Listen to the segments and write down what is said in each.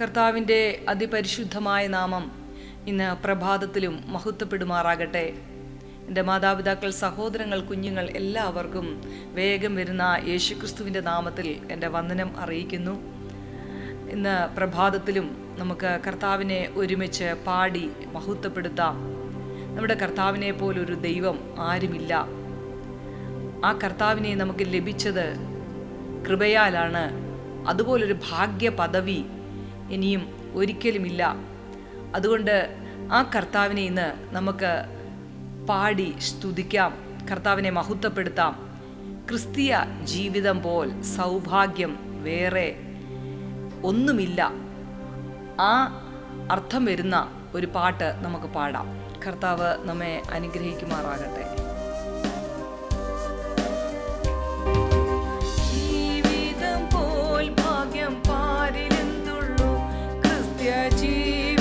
കർത്താവിന്റെ അതിപരിശുദ്ധമായ നാമം ഇന്ന് പ്രഭാതത്തിലും മഹത്വപ്പെടുമാറാകട്ടെ. എന്റെ മാതാപിതാക്കൾ സഹോദരങ്ങൾ കുഞ്ഞുങ്ങൾ എല്ലാവർക്കും വേഗം വരുന്ന യേശുക്രിസ്തുവിന്റെ നാമത്തിൽ എന്റെ വന്ദനം അറിയിക്കുന്നു. ഇന്ന് പ്രഭാതത്തിലും നമുക്ക് കർത്താവിനെ ഒരുമിച്ച് പാടി മഹത്വപ്പെടുത്താം. നമ്മുടെ കർത്താവിനെ പോലൊരു ദൈവം ആരുമില്ല. ആ കർത്താവിനെ നമുക്ക് ലഭിച്ചത് കൃപയാലാണ്. അതുപോലൊരു ഭാഗ്യ പദവി ഇനിയും ഒരിക്കലുമില്ല. അതുകൊണ്ട് ആ കർത്താവിനെ ഇന്ന് നമുക്ക് പാടി സ്തുതിക്കാം. കർത്താവിനെ മഹത്വപ്പെടുത്താം. ക്രിസ്തീയ ജീവിതം പോൽ സൗഭാഗ്യം വേറെ ഒന്നുമില്ല. ആ അർത്ഥം വരുന്ന ഒരു പാട്ട് നമുക്ക് പാടാം. കർത്താവ് നമ്മെ അനുഗ്രഹിക്കുമാറാകട്ടെ. ക്രിസ്ത്യ ജീവിതം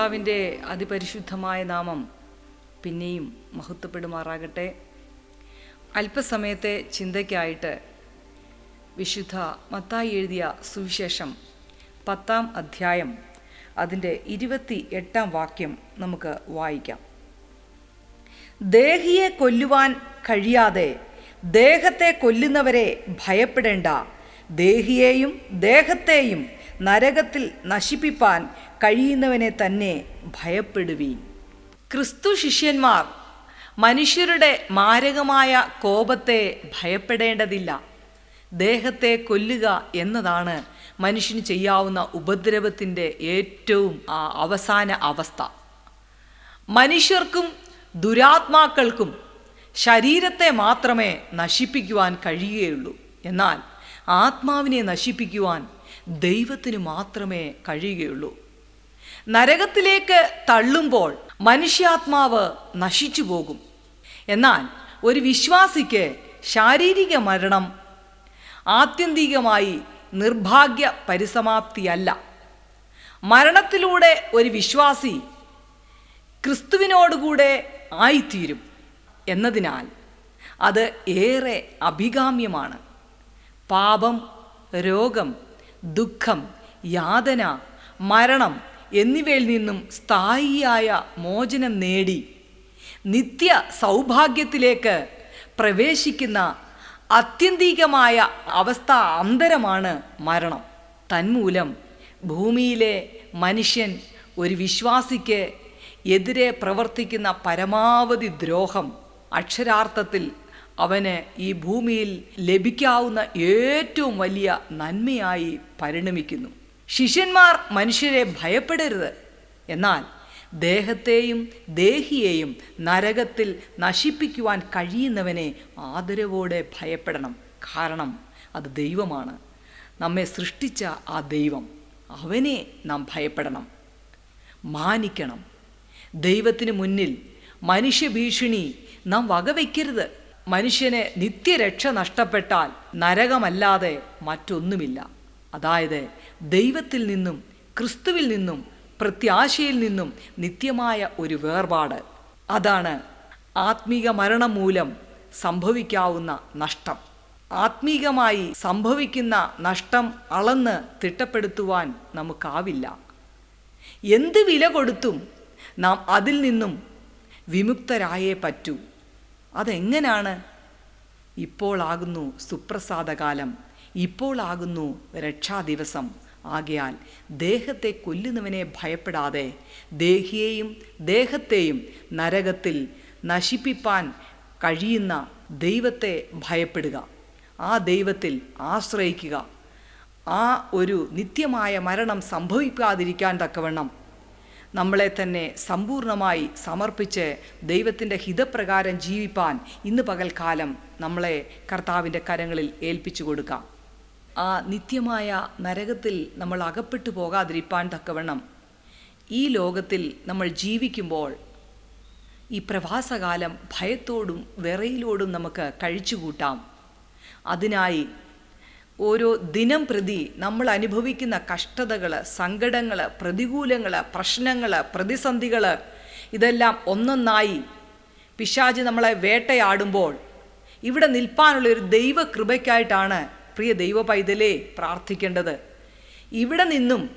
കർത്താവിന്റെ അതിപരിശുദ്ധമായ നാമം പിന്നെയും മഹത്വപ്പെടുമാറാകട്ടെ. അല്പസമയത്തെ ചിന്തയ്ക്കായിട്ട് വിശുദ്ധ മത്തായി എഴുതിയ സുവിശേഷം പത്താം അധ്യായം അതിന്റെ ഇരുപത്തി എട്ടാം വാക്യം നമുക്ക് വായിക്കാം. ദേഹിയെ കൊല്ലുവാൻ കഴിയാതെ ദേഹത്തെ കൊല്ലുന്നവരെ ഭയപ്പെടേണ്ട. ദേഹിയെയും ദേഹത്തെയും നരകത്തിൽ നശിപ്പിപ്പാൻ കഴിയുന്നവനെ തന്നെ ഭയപ്പെടുവീൻ. ക്രിസ്തു ശിഷ്യന്മാർ മനുഷ്യരുടെ മാരകമായ കോപത്തെ ഭയപ്പെടേണ്ടതില്ല. ദേഹത്തെ കൊല്ലുക എന്നതാണ് മനുഷ്യന് ചെയ്യാവുന്ന ഉപദ്രവത്തിന്റെ ഏറ്റവും അവസാന അവസ്ഥ. മനുഷ്യർക്കും ദുരാത്മാക്കൾക്കും ശരീരത്തെ മാത്രമേ നശിപ്പിക്കുവാൻ കഴിയുകയുള്ളൂ. എന്നാൽ ആത്മാവിനെ നശിപ്പിക്കുവാൻ ദൈവത്തിന് മാത്രമേ കഴിയുകയുള്ളൂ. നരകത്തിലേക്ക് തള്ളുമ്പോൾ മനുഷ്യാത്മാവ് നശിച്ചു പോകും. എന്നാൽ ഒരു വിശ്വാസിക്ക് ശാരീരിക മരണം ആത്യന്തികമായി നിർഭാഗ്യ പരിസമാപ്തിയല്ല. മരണത്തിലൂടെ ഒരു വിശ്വാസി ക്രിസ്തുവിനോടുകൂടെ ആയിത്തീരും എന്നതിനാൽ അത് ഏറെ അഭികാമ്യമാണ്. പാപം രോഗം ദുഃഖം യാതന മരണം എന്നിവയിൽ നിന്നും സ്ഥായിയായ മോചനം നേടി. നിത്യ സൗഭാഗ്യത്തിലേക്ക് പ്രവേശിക്കുന്ന അത്യന്തികമായ അവസ്ഥ അന്തരമാണ് മരണം. തന്മൂലം ഭൂമിയിലെ മനുഷ്യൻ ഒരു വിശ്വാസിക്ക് എതിരെ പ്രവർത്തിക്കുന്ന പരമാവധി ദ്രോഹം അക്ഷരാർത്ഥത്തിൽ അവന് ഈ ഭൂമിയിൽ ലഭിക്കാവുന്ന ഏറ്റവും വലിയ നന്മയായി പരിണമിക്കുന്നു. ശിഷ്യന്മാർ മനുഷ്യരെ ഭയപ്പെടരുത്. എന്നാൽ ദേഹത്തെയും ദേഹിയെയും നരകത്തിൽ നശിപ്പിക്കുവാൻ കഴിയുന്നവനെ ആദരവോടെ ഭയപ്പെടണം. കാരണം അത് ദൈവമാണ്. നമ്മെ സൃഷ്ടിച്ച ആ ദൈവം അവനെ നാം ഭയപ്പെടണം. മാനിക്കണം. ദൈവത്തിന് മുന്നിൽ മനുഷ്യഭീഷണി നാം വകവയ്ക്കരുത് മനുഷ്യന് നിത്യരക്ഷ നഷ്ടപ്പെട്ടാൽ നരകമല്ലാതെ മറ്റൊന്നുമില്ല. അതായത് ദൈവത്തിൽ നിന്നും ക്രിസ്തുവിൽ നിന്നും പ്രത്യാശയിൽ നിന്നും നിത്യമായ ഒരു വേർപാട്. അതാണ് ആത്മീക മരണം മൂലം സംഭവിക്കാവുന്ന നഷ്ടം. ആത്മീകമായി സംഭവിക്കുന്ന നഷ്ടം അളന്ന് തിട്ടപ്പെടുത്തുവാൻ നമുക്കാവില്ല. എന്ത് വില കൊടുത്തും നാം അതിൽ നിന്നും വിമുക്തരായേ പറ്റൂ. അതെങ്ങനെയാണ് ഇപ്പോളാകുന്നു സുപ്രസാദകാലം. ഇപ്പോളാകുന്നു രക്ഷാദിവസം. ആകയാൽ ദേഹത്തെ കൊല്ലുന്നവനെ ഭയപ്പെടാതെ ദേഹിയെയും ദേഹത്തെയും നരകത്തിൽ നശിപ്പിപ്പാൻ കഴിയുന്ന ദൈവത്തെ ഭയപ്പെടുക. ആ ദൈവത്തിൽ ആശ്രയിക്കുക. ആ ഒരു നിത്യമായ മരണം സംഭവിക്കാതിരിക്കാൻ തക്കവണ്ണം നമ്മളെ തന്നെ സമ്പൂർണമായി സമർപ്പിച്ച് ദൈവത്തിന്റെ ഹിതപ്രകാരം ജീവിപ്പാൻ ഇന്ന് പകൽക്കാലം നമ്മളെ കർത്താവിന്റെ കരങ്ങളിൽ ഏൽപ്പിച്ചു കൊടുക്കാം. ആ നിത്യമായ നരകത്തിൽ നമ്മൾ അകപ്പെട്ടു പോകാതിരിപ്പാൻ തക്കവണ്ണം ഈ ലോകത്തിൽ നമ്മൾ ജീവിക്കുമ്പോൾ ഈ പ്രവാസകാലം ഭയത്തോടും വിറയിലോടും നമുക്ക് കഴിച്ചുകൂട്ടാം. അതിനായി ഓരോ ദിനം പ്രതി നമ്മൾ അനുഭവിക്കുന്ന കഷ്ടതകൾ സങ്കടങ്ങൾ പ്രതികൂലങ്ങൾ പ്രശ്നങ്ങൾ പ്രതിസന്ധികൾ ഇതെല്ലാം ഒന്നൊന്നായി പിശാജ് നമ്മളെ വേട്ടയാടുമ്പോൾ ഇവിടെ നിൽപ്പാനുള്ള ഒരു ദൈവകൃപയ്ക്കായിട്ടാണ് പ്രിയ ദൈവ പൈതലേ പ്രാർത്ഥിക്കേണ്ടത്. ഇവിടെ നിന്നും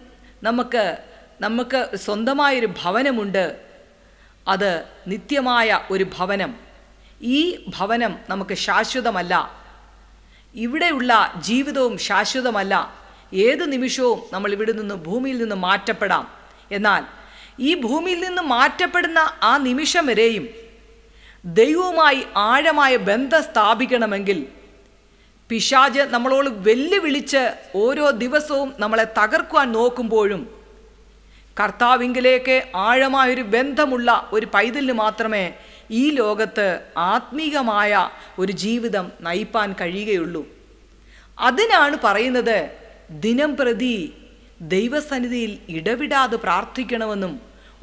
നമുക്ക് നമുക്ക് സ്വന്തമായൊരു ഭവനമുണ്ട്. അത് നിത്യമായ ഒരു ഭവനം. ഈ ഭവനം നമുക്ക് ശാശ്വതമല്ല. ഇവിടെയുള്ള ജീവിതവും ശാശ്വതമല്ല. ഏത് നിമിഷവും നമ്മൾ ഇവിടെ നിന്ന് ഭൂമിയിൽ നിന്ന് മാറ്റപ്പെടാം. എന്നാൽ ഈ ഭൂമിയിൽ നിന്ന് മാറ്റപ്പെടുന്ന ആ നിമിഷം വരെയും ദൈവവുമായി ആഴമായ ബന്ധം സ്ഥാപിക്കണമെങ്കിൽ പിശാജ് നമ്മളോട് വെല്ലുവിളിച്ച് ഓരോ ദിവസവും നമ്മളെ തകർക്കുവാൻ നോക്കുമ്പോഴും കർത്താവിങ്കിലേക്ക് ആഴമായൊരു ബന്ധമുള്ള ഒരു പൈതലിന് മാത്രമേ ഈ ലോകത്ത് ആത്മീകമായ ഒരു ജീവിതം നയിപ്പാൻ കഴിയുകയുള്ളൂ. അതിനാണ് പറയുന്നത് ദിനം പ്രതി ദൈവസന്നിധിയിൽ ഇടവിടാതെ പ്രാർത്ഥിക്കണമെന്നും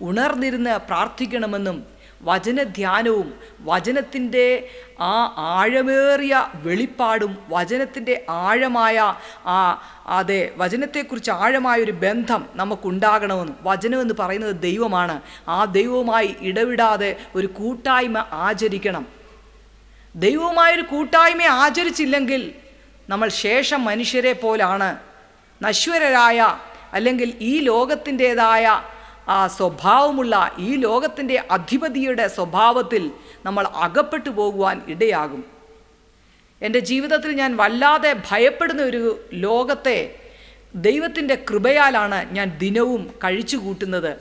ഉണർന്നിരുന്ന് പ്രാർത്ഥിക്കണമെന്നും വചനധ്യാനവും വചനത്തിന്റെ ആ ആഴമേറിയ വെളിപ്പാടും വചനത്തിന്റെ ആഴമായ ആ അതെ വചനത്തെക്കുറിച്ച് ആഴമായൊരു ബന്ധം നമുക്കുണ്ടാകണമെന്നും വചനമെന്ന് പറയുന്നത് ദൈവമാണ്. ആ ദൈവവുമായി ഇടവിടാതെ ഒരു കൂട്ടായ്മ ആചരിക്കണം. ദൈവവുമായൊരു കൂട്ടായ്മ ആചരിച്ചില്ലെങ്കിൽ നമ്മൾ ശേഷം മനുഷ്യരെ പോലാണ്. നശ്വരരായ അല്ലെങ്കിൽ ഈ ലോകത്തിന്റെതായ ആ സ്വഭാവമുള്ള ഈ ലോകത്തിന്റെ അധിപതിയുടെ സ്വഭാവത്തിൽ നമ്മൾ അകപ്പെട്ടു പോകുവാൻ ഇടയാകും. എന്റെ ജീവിതത്തിൽ ഞാൻ വല്ലാതെ ഭയപ്പെടുന്ന ഒരു ലോകത്തെ ദൈവത്തിന്റെ കൃപയാലാണ് ഞാൻ ദിനവും കഴിച്ചു കൂട്ടുന്നത്.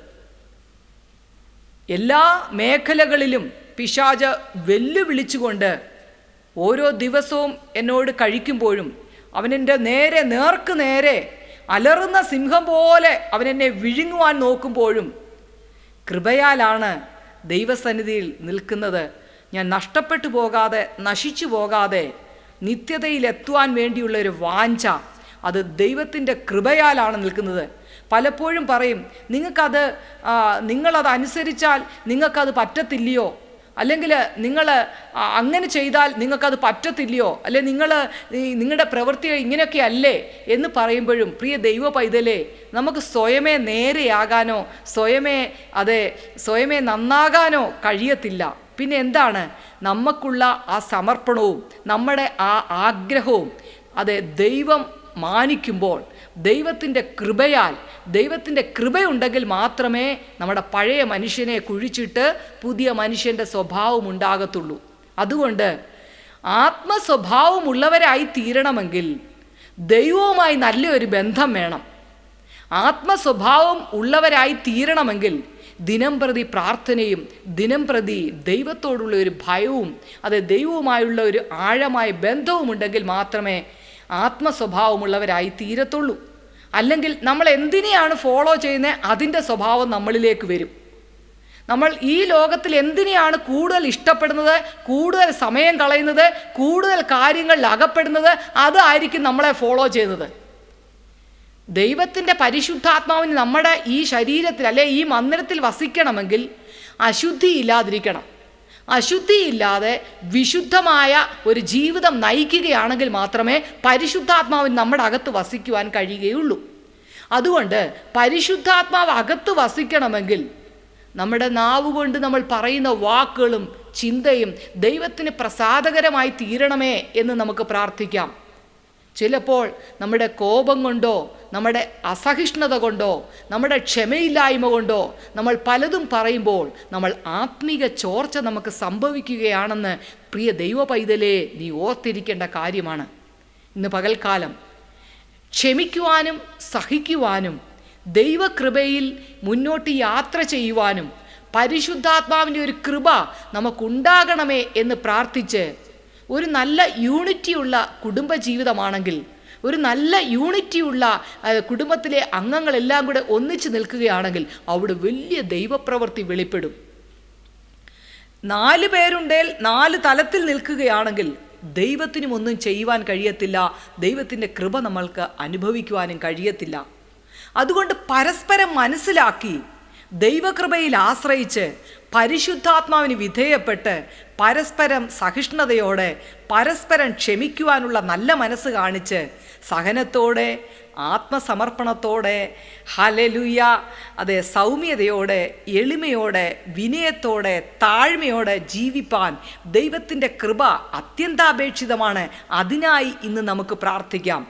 എല്ലാ മേഖലകളിലും പിശാജ വെല്ലുവിളിച്ചുകൊണ്ട് ഓരോ ദിവസവും എന്നോട് കഴിക്കുമ്പോഴും അവനെന്റെ നേരെ നേർക്ക് നേരെ അലറുന്ന സിംഹം പോലെ അവനെന്നെ വിഴുങ്ങുവാൻ നോക്കുമ്പോഴും കൃപയാലാണ് ദൈവസന്നിധിയിൽ നിൽക്കുന്നത്. ഞാൻ നഷ്ടപ്പെട്ടു പോകാതെ നശിച്ചു പോകാതെ നിത്യതയിലെത്തുവാൻ വേണ്ടിയുള്ള ഒരു വാഞ്ച. അത് ദൈവത്തിന്റെ കൃപയാലാണ് നിൽക്കുന്നത്. പലപ്പോഴും പറയും നിങ്ങൾക്കത് നിങ്ങളത് അനുസരിച്ചാൽ നിങ്ങൾക്കത് പറ്റത്തില്ലയോ? അല്ലെങ്കിൽ നിങ്ങൾ അങ്ങനെ ചെയ്താൽ നിങ്ങൾക്കത് പറ്റത്തില്ലയോ? അല്ലെ നിങ്ങൾ നിങ്ങളുടെ പ്രവൃത്തി ഇങ്ങനെയൊക്കെ അല്ലേ എന്ന് പറയുമ്പോഴും പ്രിയ ദൈവ പൈതലേ നമുക്ക് സ്വയമേ നേരെയാകാനോ സ്വയമേ അതെ സ്വയമേ നന്നാകാനോ കഴിയത്തില്ല. പിന്നെ എന്താണ്? നമുക്കുള്ള ആ സമർപ്പണവും നമ്മുടെ ആ ആഗ്രഹവും അതെ ദൈവം മാനിക്കുമ്പോൾ ദൈവത്തിന്റെ കൃപയാൽ ദൈവത്തിന്റെ കൃപയുണ്ടെങ്കിൽ മാത്രമേ നമ്മുടെ പഴയ മനുഷ്യനെ കുഴിച്ചിട്ട് പുതിയ മനുഷ്യന്റെ സ്വഭാവം ഉണ്ടാകത്തുള്ളൂ. അതുകൊണ്ട് ആത്മസ്വഭാവമുള്ളവരായി തീരണമെങ്കിൽ ദൈവവുമായി നല്ലൊരു ബന്ധം വേണം. ആത്മസ്വഭാവം ഉള്ളവരായി തീരണമെങ്കിൽ ദിനം പ്രതി പ്രാർത്ഥനയും ദിനം പ്രതി ദൈവത്തോടുള്ള ഒരു ഭയവും അത് ദൈവവുമായുള്ള ഒരു ആഴമായ ബന്ധവും ഉണ്ടെങ്കിൽ മാത്രമേ ആത്മസ്വഭാവമുള്ളവരായി തീരത്തുള്ളൂ. അല്ലെങ്കിൽ നമ്മൾ എന്തിനെയാണ് ഫോളോ ചെയ്യുന്നത് അതിന്റെ സ്വഭാവം നമ്മളിലേക്ക് വരും. നമ്മൾ ഈ ലോകത്തിൽ എന്തിനെയാണ് കൂടുതൽ ഇഷ്ടപ്പെടുന്നത് കൂടുതൽ സമയം കളയുന്നത് കൂടുതൽ കാര്യങ്ങളിൽ അകപ്പെടുന്നത് അതായിരിക്കും നമ്മളെ ഫോളോ ചെയ്യുന്നത്. ദൈവത്തിന്റെ പരിശുദ്ധാത്മാവിന് നമ്മുടെ ഈ ശരീരത്തിൽ അല്ലെ ഈ മന്ദിരത്തിൽ വസിക്കണമെങ്കിൽ അശുദ്ധി ഇല്ലാതിരിക്കണം. അശുദ്ധിയില്ലാതെ വിശുദ്ധമായ ഒരു ജീവിതം നയിക്കുകയാണെങ്കിൽ മാത്രമേ പരിശുദ്ധാത്മാവിന് നമ്മുടെ അകത്ത് വസിക്കുവാൻ കഴിയുകയുള്ളൂ. അതുകൊണ്ട് പരിശുദ്ധാത്മാവ് അകത്ത് വസിക്കണമെങ്കിൽ നമ്മുടെ നാവ് കൊണ്ട് നമ്മൾ പറയുന്ന വാക്കുകളും ചിന്തയും ദൈവത്തിന് പ്രസാദകരമായി തീരണമേ എന്ന് നമുക്ക് പ്രാർത്ഥിക്കാം. ചിലപ്പോൾ നമ്മുടെ കോപം കൊണ്ടോ നമ്മുടെ അസഹിഷ്ണുത കൊണ്ടോ നമ്മുടെ ക്ഷമയില്ലായ്മ കൊണ്ടോ നമ്മൾ പലതും പറയുമ്പോൾ നമ്മൾ ആത്മീക ചോർച്ച നമുക്ക് സംഭവിക്കുകയാണെന്ന് പ്രിയ ദൈവ പൈതലേ നീ ഓർത്തിരിക്കേണ്ട കാര്യമാണ്. ഇന്ന് പകൽക്കാലം ക്ഷമിക്കുവാനും സഹിക്കുവാനും ദൈവകൃപയിൽ മുന്നോട്ട് യാത്ര ചെയ്യുവാനും പരിശുദ്ധാത്മാവിന്റെ ഒരു കൃപ നമുക്കുണ്ടാകണമേ എന്ന് പ്രാർത്ഥിച്ച് ഒരു നല്ല യൂണിറ്റിയുള്ള കുടുംബജീവിതമാണെങ്കിൽ ഒരു നല്ല യൂണിറ്റിയുള്ള കുടുംബത്തിലെ അംഗങ്ങളെല്ലാം കൂടെ ഒന്നിച്ച് നിൽക്കുകയാണെങ്കിൽ അവിടെ വലിയ ദൈവപ്രവൃത്തി വെളിപ്പെടും. നാല് പേരുണ്ടേൽ നാല് തലത്തിൽ നിൽക്കുകയാണെങ്കിൽ ദൈവത്തിനും ഒന്നും ചെയ്യുവാൻ കഴിയത്തില്ല ദൈവത്തിന്റെ കൃപ നമ്മൾക്ക് അനുഭവിക്കുവാനും കഴിയത്തില്ല. അതുകൊണ്ട് പരസ്പരം മനസ്സിലാക്കി ദൈവകൃപയിൽ ആശ്രയിച്ച് പരിശുദ്ധാത്മാവിന് വിധേയപ്പെട്ട് പരസ്പരം സഹിഷ്ണുതയോടെ പരസ്പരം ക്ഷമിക്കുവാനുള്ള നല്ല മനസ്സ് കാണിച്ച് സഹനത്തോടെ ആത്മസമർപ്പണത്തോടെ ഹലലുയ അതെ സൗമ്യതയോടെ എളിമയോടെ വിനയത്തോടെ താഴ്മയോടെ ജീവിപ്പാൻ ദൈവത്തിന്റെ കൃപ അത്യന്താപേക്ഷിതമാണ്. അതിനായി ഇന്ന് നമുക്ക് പ്രാർത്ഥിക്കാം.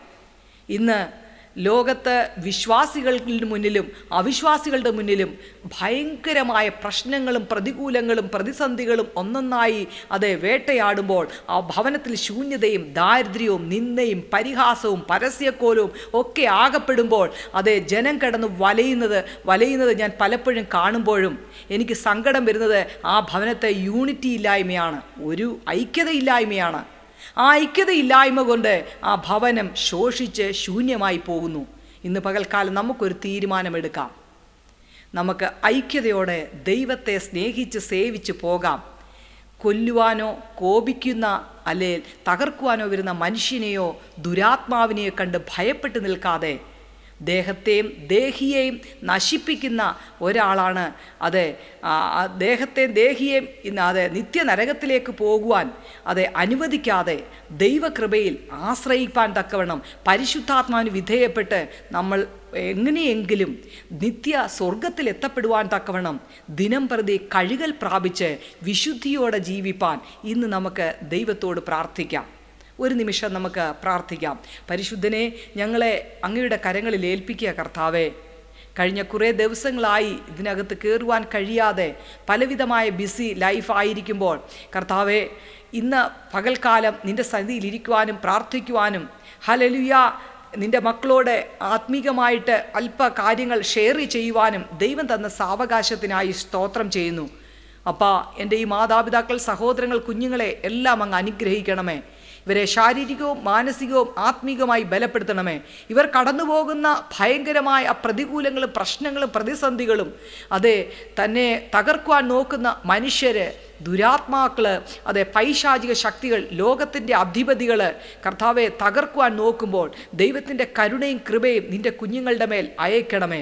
ഇന്ന് ലോകത്ത് വിശ്വാസികളുടെ മുന്നിലും അവിശ്വാസികളുടെ മുന്നിലും ഭയങ്കരമായ പ്രശ്നങ്ങളും പ്രതികൂലങ്ങളും പ്രതിസന്ധികളും ഒന്നൊന്നായി അത് വേട്ടയാടുമ്പോൾ ആ ഭവനത്തിൽ ശൂന്യതയും ദാരിദ്ര്യവും നിന്ദയും പരിഹാസവും പരസ്യക്കോലവും ഒക്കെ ആകപ്പെടുമ്പോൾ അത് ജനം കിടന്ന് വലയുന്നത് വലയുന്നത് ഞാൻ പലപ്പോഴും കാണുമ്പോഴും എനിക്ക് സങ്കടം വരുന്നത് ആ ഭവനത്തെ യൂണിറ്റി ഇല്ലായ്മയാണ് ഒരു ഐക്യതയില്ലായ്മയാണ്. ആ ഐക്യതയില്ലായ്മ കൊണ്ട് ആ ഭവനം ശോഷിച്ച് ശൂന്യമായി പോകുന്നു. ഇന്ന് പകൽക്കാലം നമുക്കൊരു തീരുമാനമെടുക്കാം. നമുക്ക് ഐക്യതയോടെ ദൈവത്തെ സ്നേഹിച്ച് സേവിച്ച് പോകാം. കൊല്ലുവാനോ കോപിക്കുന്ന അല്ലെ തകർക്കുവാനോ വരുന്ന മനുഷ്യനെയോ ദുരാത്മാവിനെയോ കണ്ട് ഭയപ്പെട്ട് നിൽക്കാതെ ദേഹത്തെയും ദേഹിയെയും നശിപ്പിക്കുന്ന ഒരാളാണ്. അതെ ദേഹത്തെ ദേഹിയെയും അതെ നിത്യനരകത്തിലേക്ക് പോകുവാൻ അതെ അനുവദിക്കാതെ ദൈവകൃപയിൽ ആശ്രയിപ്പാൻ തക്കവണ്ണം പരിശുദ്ധാത്മാവിന് വിധേയപ്പെട്ട് നമ്മൾ എങ്ങനെയെങ്കിലും നിത്യ സ്വർഗത്തിൽ എത്തപ്പെടുവാൻ തക്കവണ്ണം ദിനം പ്രതി കഴുകൽ പ്രാപിച്ച് വിശുദ്ധിയോടെ ജീവിപ്പാൻ ഇന്ന് നമുക്ക് ദൈവത്തോട് പ്രാർത്ഥിക്കാം. ഒരു നിമിഷം നമുക്ക് പ്രാർത്ഥിക്കാം. പരിശുദ്ധനെ ഞങ്ങളെ അങ്ങയുടെ കരങ്ങളിൽ ഏൽപ്പിക്കുക കർത്താവേ. കഴിഞ്ഞ കുറേ ദിവസങ്ങളായി ഇതിനകത്ത് കയറുവാൻ കഴിയാതെ പലവിധമായ ബിസി ലൈഫായിരിക്കുമ്പോൾ കർത്താവെ ഇന്ന് പകൽക്കാലം നിന്റെ സന്നിധിയിൽ ഇരിക്കുവാനും പ്രാർത്ഥിക്കുവാനും ഹലലുയ നിന്റെ മക്കളോട് ആത്മീകമായിട്ട് അല്പ കാര്യങ്ങൾ ഷെയർ ചെയ്യുവാനും ദൈവം തന്ന സാവകാശത്തിനായി സ്തോത്രം ചെയ്യുന്നു. അപ്പാ എന്റെ ഈ മാതാപിതാക്കൾ സഹോദരങ്ങൾ കുഞ്ഞുങ്ങളെ എല്ലാം അങ്ങ് അനുഗ്രഹിക്കണമേ. ഇവരെ ശാരീരികവും മാനസികവും ആത്മീകമായി ബലപ്പെടുത്തണമേ. ഇവർ കടന്നു പോകുന്ന ഭയങ്കരമായ പ്രതികൂലങ്ങളും പ്രശ്നങ്ങളും പ്രതിസന്ധികളും അതെ തന്നെ തകർക്കുവാൻ നോക്കുന്ന മനുഷ്യര് ദുരാത്മാക്കൾ അതെ പൈശാചിക ശക്തികൾ ലോകത്തിന്റെ അധിപതികൾ കർത്താവെ തകർക്കുവാൻ നോക്കുമ്പോൾ ദൈവത്തിന്റെ കരുണയും കൃപയും നിന്റെ കുഞ്ഞുങ്ങളുടെ മേൽ അയക്കണമേ.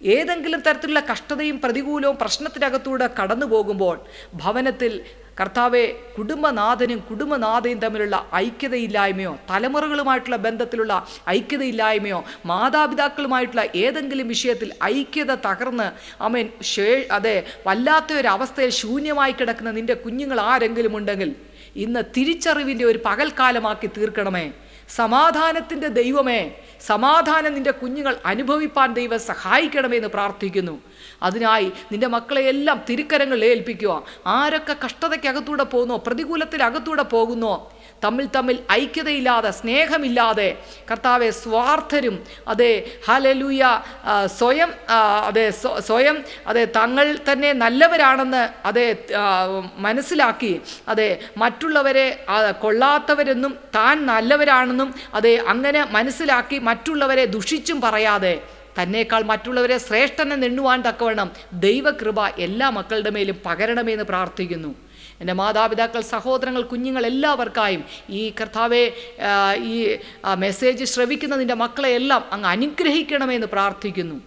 ഏതെങ്കിലും തരത്തിലുള്ള കഷ്ടതയും പ്രതികൂലവും പ്രശ്നത്തിനകത്തൂടെ കടന്നു പോകുമ്പോൾ ഭവനത്തിൽ കർത്താവെ കുടുംബനാഥനും കുടുംബനാഥയും തമ്മിലുള്ള ഐക്യതയില്ലായ്മയോ തലമുറകളുമായിട്ടുള്ള ബന്ധത്തിലുള്ള ഐക്യതയില്ലായ്മയോ മാതാപിതാക്കളുമായിട്ടുള്ള ഏതെങ്കിലും വിഷയത്തിൽ ഐക്യത തകർന്ന് അമേൻ ഷേ അതെ വല്ലാത്ത ഒരു അവസ്ഥയിൽ ശൂന്യമായി കിടക്കുന്ന നിന്റെ കുഞ്ഞുങ്ങൾ ആരെങ്കിലും ഉണ്ടെങ്കിൽ ഇന്ന് തിരിച്ചറിവിന്റെ ഒരു പകൽക്കാലമാക്കി തീർക്കണമേ. സമാധാനത്തിന്റെ ദൈവമേ സമാധാനം നിന്റെ കുഞ്ഞുങ്ങൾ അനുഭവിപ്പാൻ ദൈവം സഹായിക്കണമെന്ന് പ്രാർത്ഥിക്കുന്നു. അതിനായി നിന്റെ മക്കളെ എല്ലാം തിരുക്കരങ്ങളിൽ ഏൽപ്പിക്കുക. ആരൊക്കെ കഷ്ടതയ്ക്കകത്തൂടെ പോകുന്നോ പ്രതികൂലത്തിനകത്തൂടെ പോകുന്നോ തമ്മിൽ തമ്മിൽ ഐക്യതയില്ലാതെ സ്നേഹമില്ലാതെ കർത്താവെ സ്വാർത്ഥരും അതെ ഹലലൂയ സ്വയം അതെ സ്വയം അതെ തങ്ങൾ തന്നെ നല്ലവരാണെന്ന് അതെ മനസ്സിലാക്കി അതെ മറ്റുള്ളവരെ കൊള്ളാത്തവരെന്നും താൻ നല്ലവരാണെന്നും അതെ അങ്ങനെ മനസ്സിലാക്കി മറ്റുള്ളവരെ ദുഷിച്ചും പറയാതെ തന്നേക്കാൾ മറ്റുള്ളവരെ ശ്രേഷ്ഠനെ നിണ്ണുവാൻ തക്കവണ്ണം ദൈവകൃപ എല്ലാ മക്കളുടെ മേലും പകരണമേന്ന് പ്രാർത്ഥിക്കുന്നു. എന്റെ മാതാപിതാക്കൾ സഹോദരങ്ങൾ കുഞ്ഞുങ്ങൾ എല്ലാവർക്കായും ഈ കർത്താവെ ഈ മെസ്സേജ് ശ്രവിക്കുന്ന നിന്റെ മക്കളെ എല്ലാം അങ്ങ് അനുഗ്രഹിക്കണമെന്ന് പ്രാർത്ഥിക്കുന്നു.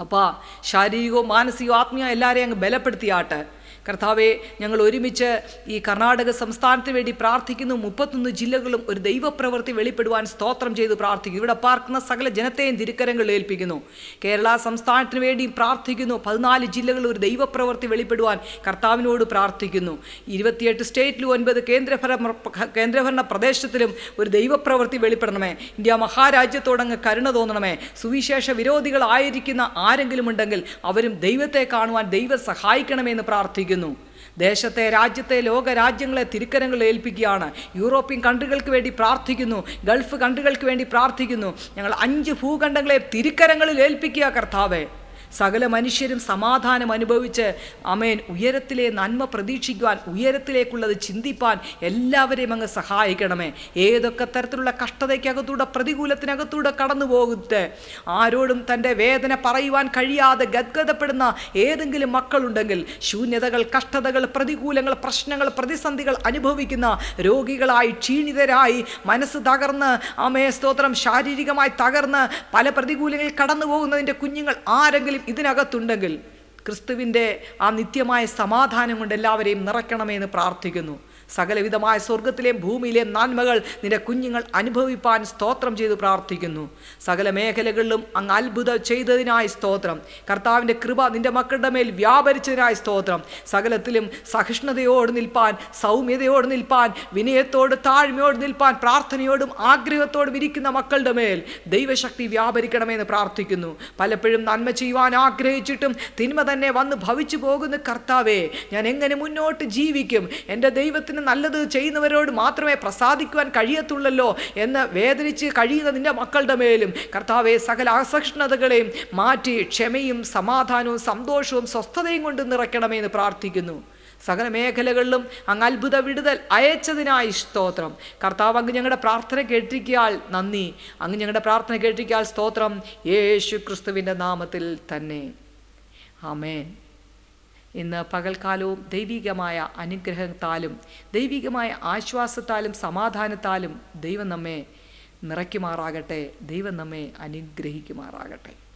അപ്പോൾ ശാരീരികവും മാനസികവും ആത്മീയവും എല്ലാവരെയും അങ്ങ് ബലപ്പെടുത്തിയാട്ട് കർത്താവെ ഞങ്ങൾ ഒരുമിച്ച് ഈ കർണാടക സംസ്ഥാനത്തിന് വേണ്ടി പ്രാർത്ഥിക്കുന്നു. മുപ്പത്തൊന്ന് ജില്ലകളും ഒരു ദൈവപ്രവൃത്തി വെളിപ്പെടുവാൻ സ്തോത്രം ചെയ്ത് പ്രാർത്ഥിക്കുന്നു. ഇവിടെ പാർക്കുന്ന സകല ജനത്തെയും തിരുക്കരങ്ങളിൽ ഏൽപ്പിക്കുന്നു. കേരള സംസ്ഥാനത്തിന് വേണ്ടിയും പ്രാർത്ഥിക്കുന്നു. പതിനാല് ജില്ലകൾ ഒരു ദൈവപ്രവൃത്തി വെളിപ്പെടുവാൻ കർത്താവിനോട് പ്രാർത്ഥിക്കുന്നു. ഇരുപത്തിയെട്ട് സ്റ്റേറ്റിലും ഒൻപത് കേന്ദ്രഭരണ കേന്ദ്രഭരണ പ്രദേശത്തിലും ഒരു ദൈവപ്രവൃത്തി വെളിപ്പെടണമേ. ഇന്ത്യ മഹാരാജ്യത്തോടങ്ങ് കരുണ തോന്നണമേ. സുവിശേഷ വിരോധികളായിരിക്കുന്ന ആരെങ്കിലും ഉണ്ടെങ്കിൽ അവരും ദൈവത്തെ കാണുവാൻ ദൈവം സഹായിക്കണമെന്ന് പ്രാർത്ഥിക്കുന്നു. ദേശത്തെ രാജ്യത്തെ ലോകരാജ്യങ്ങളെ തിരുക്കരങ്ങൾ ഏൽപ്പിക്കുകയാണ്. യൂറോപ്യൻ കൺട്രികൾക്ക് വേണ്ടി പ്രാർത്ഥിക്കുന്നു. ഗൾഫ് കൺട്രികൾക്ക് വേണ്ടി പ്രാർത്ഥിക്കുന്നു. ഞങ്ങൾ അഞ്ച് ഭൂഖണ്ഡങ്ങളെ തിരുക്കരങ്ങളിൽ ഏൽപ്പിക്കുക കർത്താവേ. സകല മനുഷ്യരും സമാധാനം അനുഭവിച്ച് അമേൻ ഉയരത്തിലെ നന്മ പ്രതീക്ഷിക്കുവാൻ ഉയരത്തിലേക്കുള്ളത് ചിന്തിപ്പാൻ എല്ലാവരെയും അങ്ങ് സഹായിക്കണമേ. ഏതൊക്കെ തരത്തിലുള്ള കഷ്ടതയ്ക്കകത്തൂടെ പ്രതികൂലത്തിനകത്തൂടെ കടന്നു പോകട്ടെ ആരോടും തന്റെ വേദന പറയുവാൻ കഴിയാതെ ഗദ്ഗതപ്പെടുന്ന ഏതെങ്കിലും മക്കളുണ്ടെങ്കിൽ ശൂന്യതകൾ കഷ്ടതകൾ പ്രതികൂലങ്ങൾ പ്രശ്നങ്ങൾ പ്രതിസന്ധികൾ അനുഭവിക്കുന്ന രോഗികളായി ക്ഷീണിതരായി മനസ്സ് തകർന്ന് അമേ സ്തോത്രം ശാരീരികമായി തകർന്ന് പല പ്രതികൂലങ്ങളിൽ കടന്നു പോകുന്നതിന്റെ കുഞ്ഞുങ്ങൾ ആരെങ്കിലും ഇതിനകത്തുണ്ടെങ്കിൽ ക്രിസ്തുവിന്റെ ആ നിത്യമായ സമാധാനം കൊണ്ട് എല്ലാവരെയും നിറയ്ക്കണമെന്ന് പ്രാർത്ഥിക്കുന്നു. സകലവിധമായ സ്വർഗത്തിലെയും ഭൂമിയിലെയും നന്മകൾ നിന്റെ കുഞ്ഞുങ്ങൾ അനുഭവിപ്പാൻ സ്തോത്രം ചെയ്ത് പ്രാർത്ഥിക്കുന്നു. സകല മേഖലകളിലും അങ്ങ് അത്ഭുതം ചെയ്തതിനായി സ്തോത്രം. കർത്താവിന്റെ കൃപ നിന്റെ മക്കളുടെ മേൽ വ്യാപരിച്ചതിനായി സ്തോത്രം. സകലത്തിലും സഹിഷ്ണുതയോട് നിൽപ്പാൻ സൗമ്യതയോട് നിൽപ്പാൻ വിനയത്തോട് താഴ്മയോട് നിൽപ്പാൻ പ്രാർത്ഥനയോടും ആഗ്രഹത്തോടും ഇരിക്കുന്ന മക്കളുടെ മേൽ ദൈവശക്തി വ്യാപരിക്കണമെന്ന് പ്രാർത്ഥിക്കുന്നു. പലപ്പോഴും നന്മ ചെയ്യുവാൻ ആഗ്രഹിച്ചിട്ടും തിന്മ തന്നെ വന്ന് ഭവിച്ചു പോകുന്ന കർത്താവേ ഞാൻ എങ്ങനെ മുന്നോട്ട് ജീവിക്കും? എന്റെ ദൈവത്തിന് നല്ലത് ചെയ്യുന്നവരോട് മാത്രമേ പ്രസാദിക്കുവാൻ കഴിയത്തുള്ളല്ലോ എന്ന് വേദനിച്ച് കഴിയുന്ന നിന്റെ മക്കളുടെ മേലും കർത്താവെ സകല അസഹിഷ്ണുതകളെയും മാറ്റി ക്ഷമയും സമാധാനവും സന്തോഷവും സ്വസ്ഥതയും കൊണ്ട് നിറയ്ക്കണമെന്ന് പ്രാർത്ഥിക്കുന്നു. സകല മേഖലകളിലും അങ്ങ് അത്ഭുത വിടുതൽ അയച്ചതിനായി സ്തോത്രം. കർത്താവ് അങ്ങ് ഞങ്ങളുടെ പ്രാർത്ഥന കേട്ടിരിക്കാൽ നന്ദി. അങ്ങ് ഞങ്ങളുടെ പ്രാർത്ഥന കേട്ടിരിക്കാൽ സ്തോത്രം. യേശു ക്രിസ്തുവിന്റെ നാമത്തിൽ തന്നെ. ആമേൻ. ഇന്ന് പകൽക്കാലവും ദൈവികമായ അനുഗ്രഹത്താലും ദൈവികമായ ആശ്വാസത്താലും സമാധാനത്താലും ദൈവം നമ്മെ നിറയ്ക്കുമാറാകട്ടെ ദൈവം നമ്മെ അനുഗ്രഹിക്കുമാറാകട്ടെ.